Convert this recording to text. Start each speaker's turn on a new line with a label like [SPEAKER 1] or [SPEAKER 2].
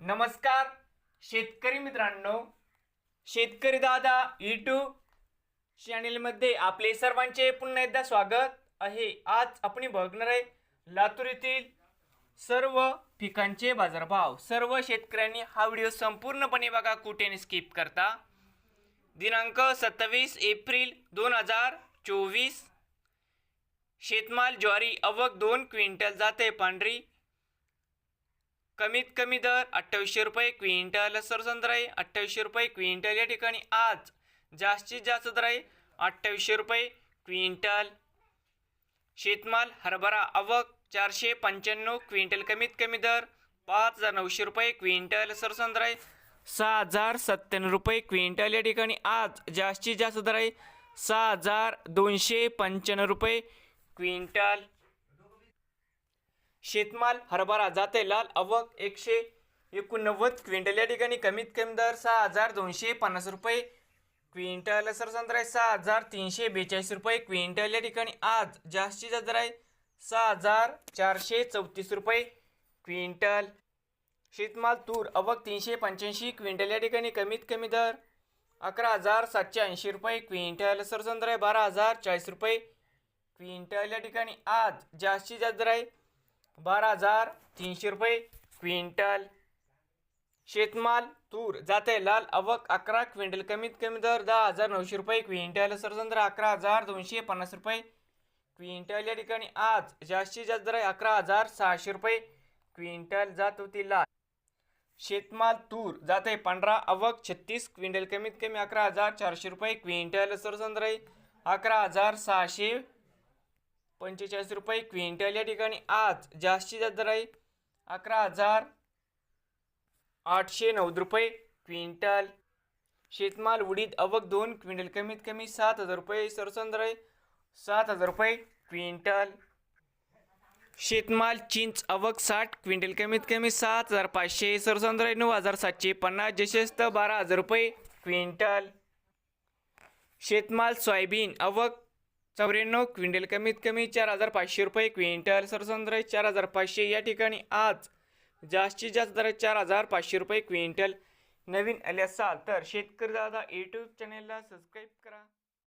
[SPEAKER 1] नमस्कार शेतकरी मित्रांनो शेतकरी दादा यूट्यूब चॅनेलमध्ये आपले सर्वांचे पुन्हा एकदा स्वागत आहे. आज आपण बघणार आहे लातूर येथील सर्व पिकांचे बाजारभाव. सर्व शेतकऱ्यांनी हा व्हिडिओ संपूर्णपणे बघा कुठे स्किप करता. दिनांक सत्तावीस एप्रिल दोन हजार चोवीस. शेतमाल ज्वारी अवक दोन क्विंटल जाते पांढरी. कमीत कमी दर अठ्ठावीसशे रुपये क्विंटल. सरसंद्र आहे अठ्ठावीसशे रुपये क्विंटल. या ठिकाणी आज जास्तीत जास्त दर आहे अठ्ठावीसशे रुपये क्विंटल. शेतमाल हरभरा अवक चारशे पंच्याण्णव क्विंटल. कमीत कमी दर पाच हजार नऊशे रुपये क्विंटल. सरसंद्र आहे सहा हजार सत्त्याण्णव रुपये क्विंटल. या ठिकाणी आज जास्तीत जास्त दर आहे सहा हजार दोनशे पंच्याण्णव रुपये क्विंटल. शेतमाल हरभरा जाते लाल अवक एकशे एकोणनव्वद क्विंटल. या ठिकाणी कमीत कमी दर सहा हजार दोनशे पन्नास रुपये क्विंटल सरसंत्र आहे सहा हजार तीनशे बेचाळीस रुपये क्विंटल या ठिकाणी आज जास्तीत जास्त दर आहे सहा हजार चारशे चौतीस रुपये क्विंटल. शेतमाल तूर अवक तीनशे पंच्याऐंशी क्विंटल या ठिकाणी कमीत कमी दर अकरा हजार सातशे ऐंशी रुपये क्विंटल सरसंत्र आहे बारा हजार चाळीस रुपये क्विंटल या ठिकाणी आज जास्तीत जास्त दर आहे बारा हजार तीनशे रुपये. क्विंटल. शेतमाल तूर जाते लाल अवक अकरा क्विंटल कमीत कमी दर दहा हजार नऊशे रुपये. क्विंटल सरसंद्र अकरा हजार दोनशे पन्नास रुपये. क्विंटल या ठिकाणी आज जास्तीत जास्त दर आहे अकरा हजार सहाशे रुपये. क्विंटल जात होती लाल. शेतमाल तूर जाते पंधरा अवक छत्तीस क्विंटल कमीत कमी अकरा हजार चारशे रुपये. क्विंटल सरसंद्र आहे अकरा हजार सहाशे पंचेचाळीस रुपये क्विंटल या ठिकाणी. आज जास्तीत जास्त दर आहे अकरा हजार आठशे नव्वद रुपये क्विंटल. शेतमाल उडीद अवक दोन क्विंटल कमीत कमी सात हजार रुपये सरसंद्र आहे सात हजार रुपये क्विंटल. शेतमाल चिंच अवक साठ क्विंटल कमीत कमी सात हजार पाचशे सरसंद्र नऊ हजार सातशे पन्नास जशेस्त बारा हजार रुपये क्विंटल. शेतमाल सोयाबीन अवक चौऱ्याण्णव क्विंटल कमीत कमी चार हजार पाचशे रुपये क्विंटल सरसंद्र चार हजार पाचशे या ठिकाणी. आज जास्तीत जास्त दर चार हजार पाचशे रुपये क्विंटल. नवीन आले असाल तर शेतकरी दादा यूट्यूब चॅनेलला सबस्क्राईब करा.